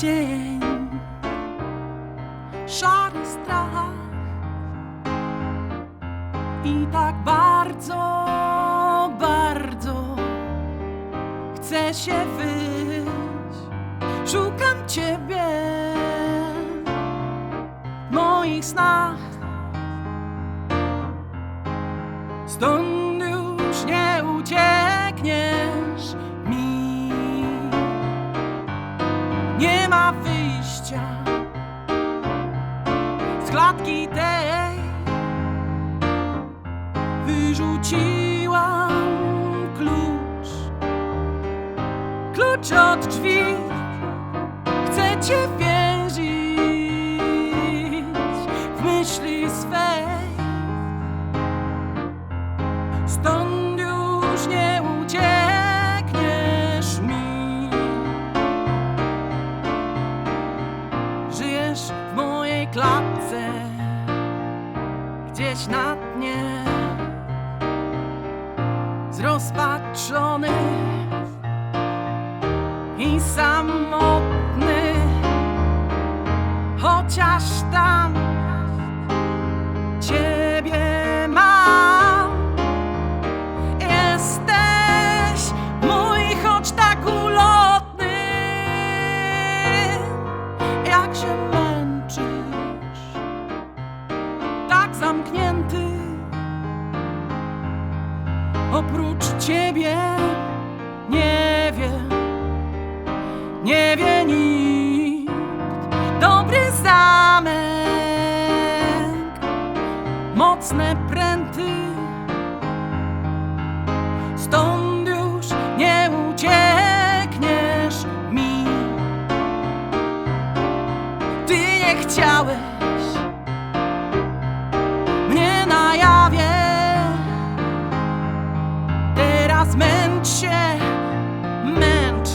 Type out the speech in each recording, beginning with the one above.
cień, szary strach i tak bardzo, bardzo chcę się wyjść. Szukam ciebie w moich snach. Stąd już nie uciekniesz Nie ma wyjścia z klatki tej. Wyrzuciłam klucz, klucz od drzwi. Chcę cię więzić w myśli swej. Stąd na dnie, zrozpaczony i samotny, chociaż tam ciebie mam. Jesteś mój, choć tak ulotny, jak się zamknięty. Oprócz ciebie nie wie, nie wie nikt. Dobry zamek, mocne pręty. Stąd już nie uciekniesz mi. Ty nie chciałeś Teraz męcz się, męcz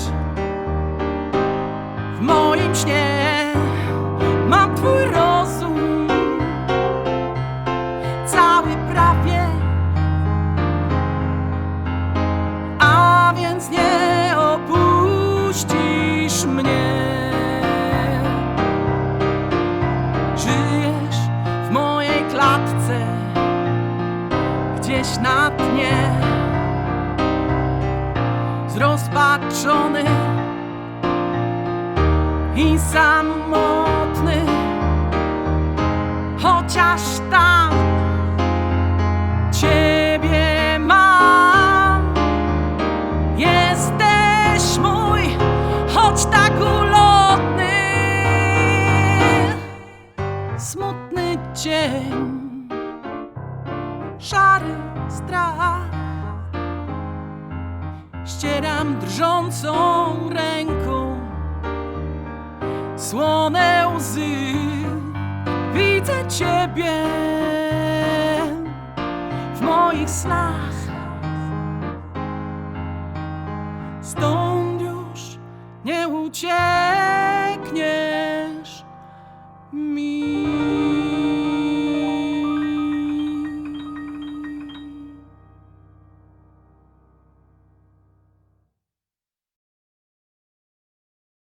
w moim śnie. Mam twój rozum, cały prawie. a więc nie opuścisz mnie. Żyjesz w mojej klatce, gdzieś na dnie, zrozpaczony i samotny, chociaż tam ciebie mam. Jesteś mój, choć tak ulotny. Smutny dzień, szary strach. Ścieram drżącą ręką słone łzy. Widzę ciebie w moich snach. Stąd już nie uciekniesz mi.